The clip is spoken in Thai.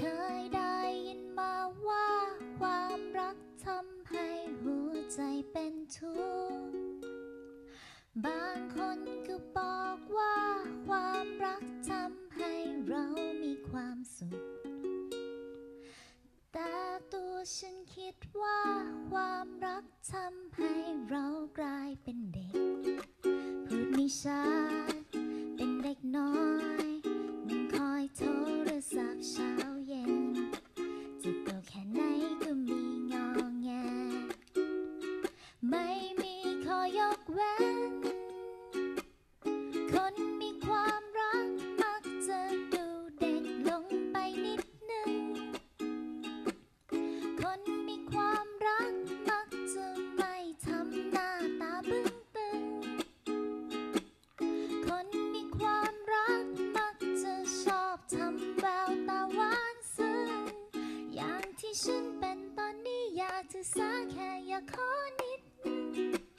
คยได้ยินมาว่าความรักทำให้หัวใจเป็นทุกข์ บางคนก็บอกว่าความรักทำให้เรามีความสุข แต่ตัวฉันคิดว่าความรักทำให้เรา ยกเว้น คนมีความรักมักจะดูเด็กลงไปนิดนึง คนมีความรักมักจะไม่ทำหน้าตาบึ้งตึง คนมีความรักมักจะชอบทำแววตาหวานซึ้ง อย่างที่ฉันเป็นตอนนี้อยากจะสาแค่อยากขอนิดนึง